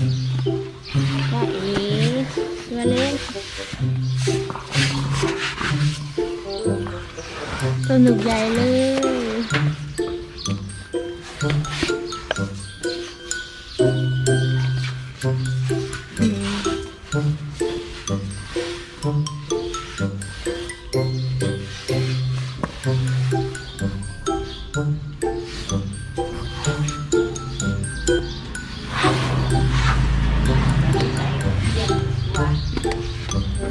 ว่าเอ๋ตัวเล็ก ท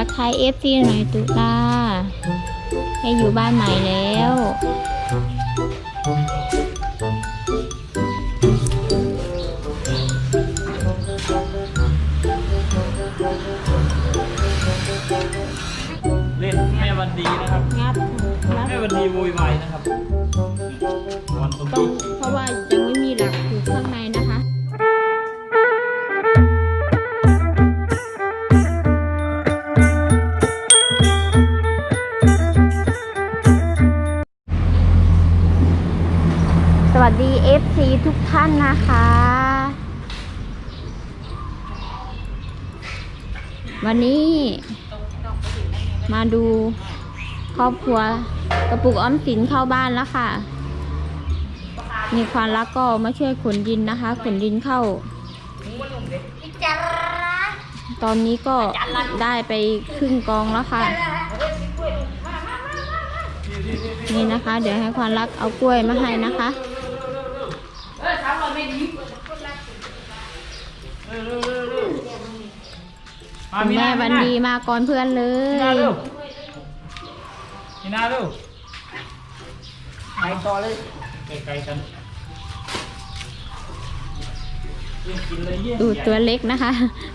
ักทายเอฟซีหน่อยตุลาให้อยู่บ้านใหม่แล้วเล่นแม่วันดีนะครับ งับงับ แม่วันดีโวยวายนะครับวันตรงต้องเพราะว่ายังไม่มีหลักอยู่ข้างในนะคะสวัสดี FC ทุกท่านนะคะ วันนี้มาดู ครอบครัวกระปุกออมสินเข้าบ้านแล้วค่ะ มีความรักก็มาช่วยขนดินนะคะ ขนดินเข้า ตอนนี้ก็ได้ไปครึ่งกองแล้วค่ะ นี่นะคะ เดี๋ยวให้ความรักเอากล้วยมาให้นะคะคุณแม่วันดีมาก่อนเพื่อนเลมี นายเร็วมีนาเร็วไปต่อเลยไกลๆกันเล่นกินเลยเยี่ยดูตัวเล็กนะคะ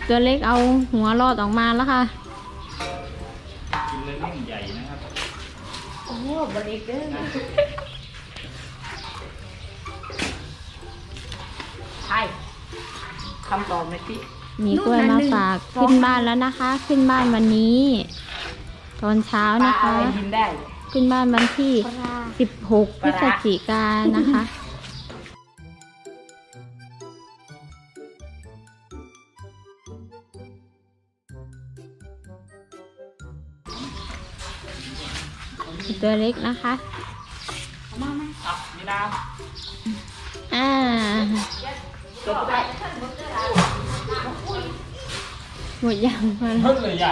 ตัวเล็กเอาหัวรอดออกมาแล้วค่ะกินเลยเล่นใหญ่นะครับโอ้บริเกอร์ใช่คำตอบไหมพี่มีกล้วยมาฝากขึ้นบ้านแล้วนะคะ ขึ้นบ้านวันนี้ ตอนเช้าปลานะอะคะไรกินได้ ขึ้นบ้านวันที่ 16พฤศจิกายนนะคะตัวเล็กนะคะครับมีนาอ่าเก็บได้หมดยังมาเพิ่งเลยใหญ่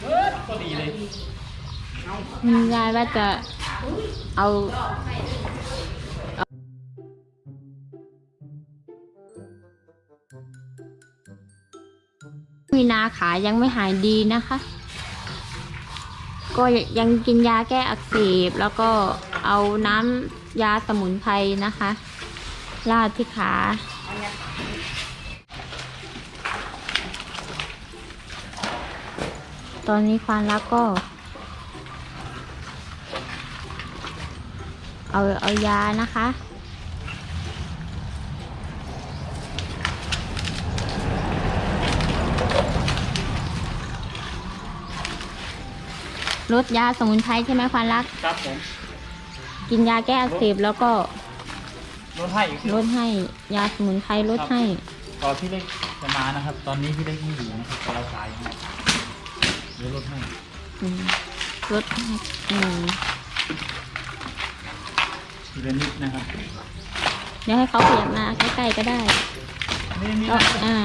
เบิดก็ดีเลยคุณยายว่าจะเอามีนาขายังไม่หายดีนะคะ ก็ยังกินยาแก้อักเสบ แล้วก็เอาน้ำยาสมุนไพรนะคะราดที่ขา ตอนนี้ควานรักก็ เอาเอายานะคะ ลดยาสมุนไพรใช่ไหมควานรัก ครับผม กินยาแก้อักเสบแล้วก็ลดให้อีกลดให้ยาสมุนไพรลดให้ ตอนพี่เล็กจะมานะครับ ตอนนี้พี่เล็กไม่อยู่นะครับกำลังสายนะครับ เดี๋ยวลดให้อืมลดให้อืมทีละนิดนะครับเดี๋ยวให้เขาขยับมาใกล้ๆก็ได้นี่มีก็นะอ่า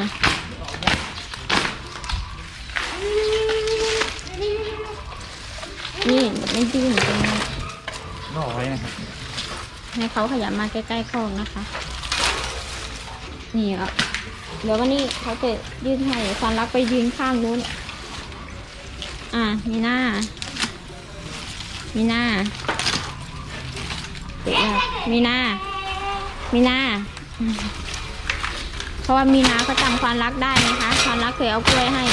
นี่ไม่ดื้อตรงนี้รอไว้นะครับให้เขาขยับมาใกล้ๆคอกนะคะ นี่อะเดี๋ยววันนี้เขาจะยืนให้ฟันรักไปยืนข้างนู้น อะมีหน้า มีหน้าเดี๋ยวนะมีหน้า มีหน้า เพราะว่ามีน้าเขาจำความรักได้นะคะความรักเคยเอากล้วยให้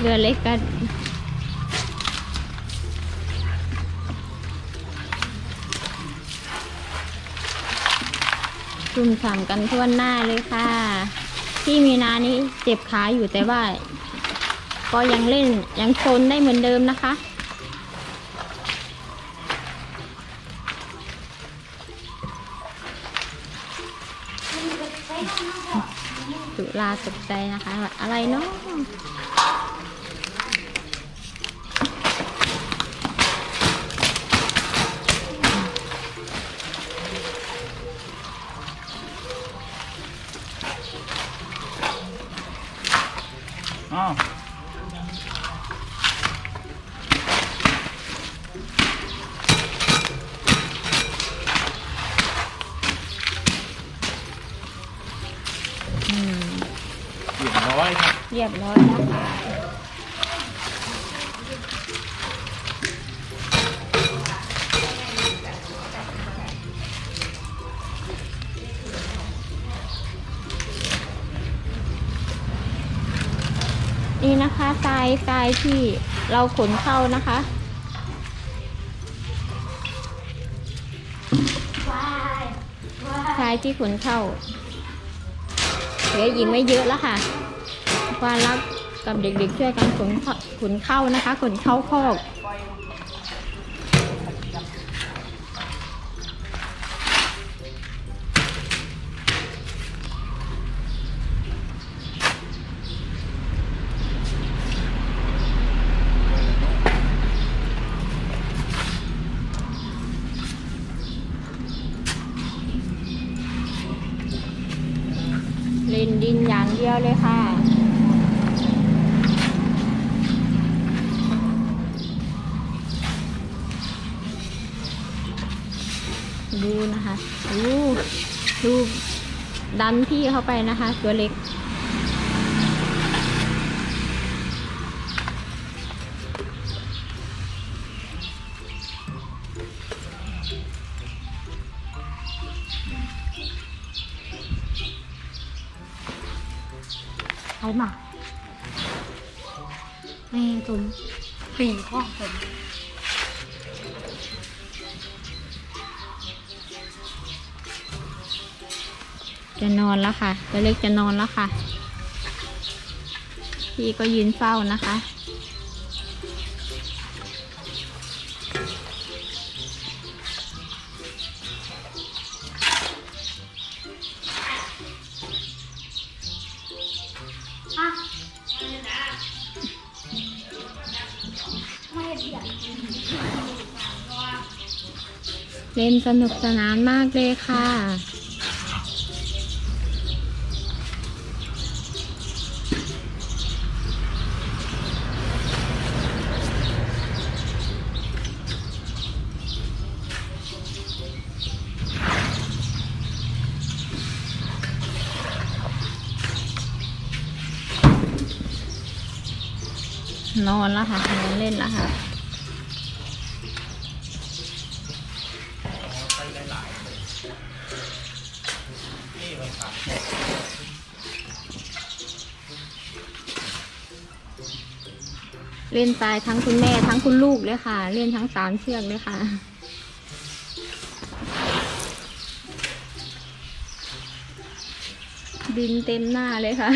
เรือเล็กกั นจุ่มฉ่ำกันทั่วหน้าเลยค่ะพี่มีนานี่เจ็บขาอยู่แต่ว่า ก็ยังเล่นยังชนได้เหมือนเดิมนะคะ จุลาตกใจนะคะ อะไรเนาะ นะคะทรายที่เราขนเข้านะคะทรายที่ขนเข้าเหลือยิงไม่เยอะแล้วค่ะควารักกับเด็กๆช่วยกันขนเข้าขนเข้านะคะ ขนเข้าคอก ดูนะคะดูดูดันพี่เข้าไปนะคะ ตัวเล็ก จะนอนแล้วค่ะตัวเล็กจะนอนแล้วค่ะ พี่ก็ยืนเฝ้านะคะ เล่นสนุกสนานมากเลยค่ะ นอนแล้วค่ะนอนเล่นแล้วค่ะเล่นตายทั้งคุณแม่ทั้งคุณลูกเลยค่ะ เล่นทั้งสามเชือกเลยค่ะ ดินเต็มหน้าเลยค่ะ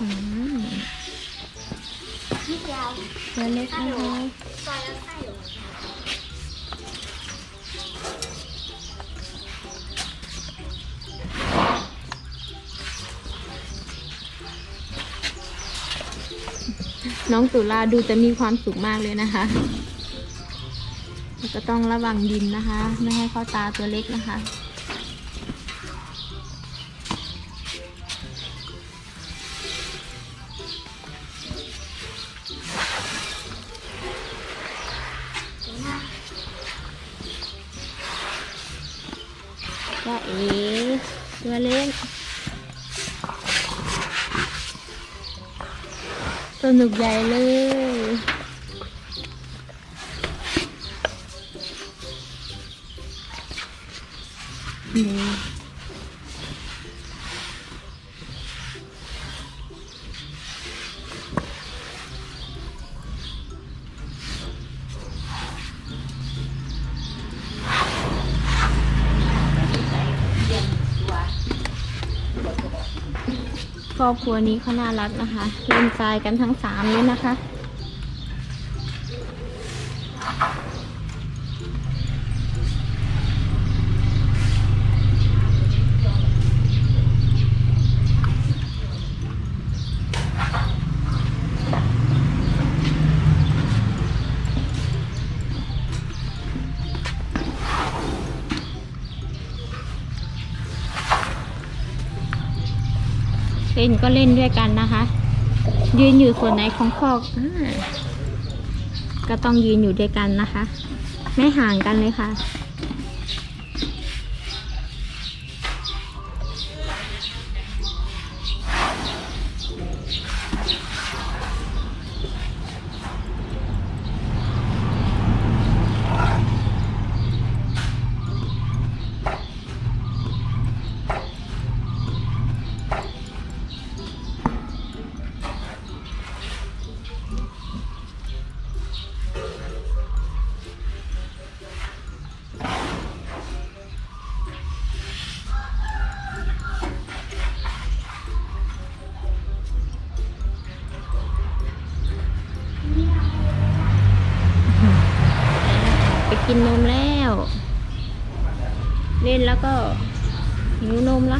อื้อหือตัวเล็กนะคะน้องตุลาดูจะมีความสุขมากเลยนะคะก็ต้องระวังดินนะคะ ไม่ให้เข้าตาตัวเล็กนะคะ เล่นสนุกใหญ่เลยนี่ ครอบครัวนี้เขาน่ารักนะคะเล่นทรายกันทั้งสามเลยนะคะ ล่นก็เล่นด้วยกันนะคะ ยืนอยู่ส่วนไหนของคอกอก็ต้องยืนอยู่ด้วยกันนะคะ ไม่ห่างกันเลยค่ะ ก็หิวนมแล้วค่ะ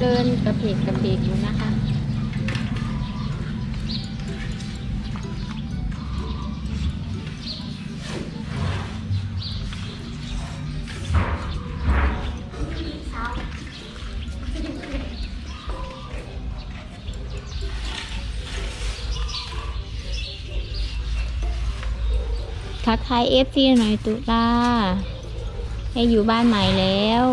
เดินกระเพกกระเพกอยู่นะคะ ทักทายเอฟซีหน่อยตุลาให้อยู่บ้านใหม่แล้ว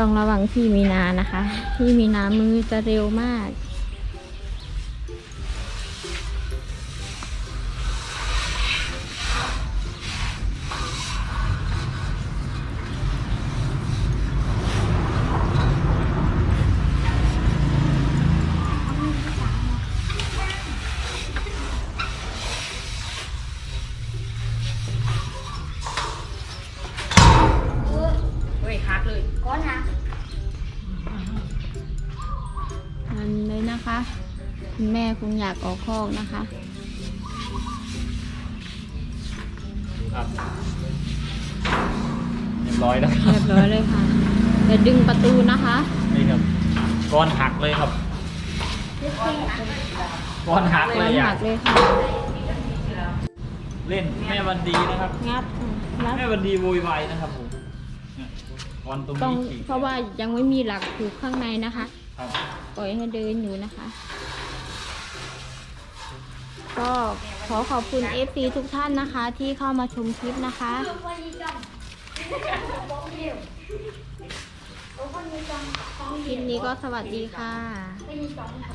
ต้องระวังพี่มีนานะคะ พี่มีนามือจะเร็วมาก อยากออกคอกนะคะครับเรียบร้อยนะครับเรียบร้อยเลยค่ะเดี๋ยวดึงประตูนะคะนี่ครับก้อนหักเลยครับก้อนหักเลยอะกเลยค่ะ เล่นแม่วันดีนะครับงัดแม่วันดีโวยวายนะครับผมก้อนตรงนี้เพราะว่ายังไม่มีหลักถูกข้างในนะคะ ปล่อยให้เดินอยู่นะคะ็ขอขอบคุณ FC ทุกท่านนะคะ ที่เข้ามาชมคลิปนะคะ คลิปนี้ก็สวัสดีค่ะ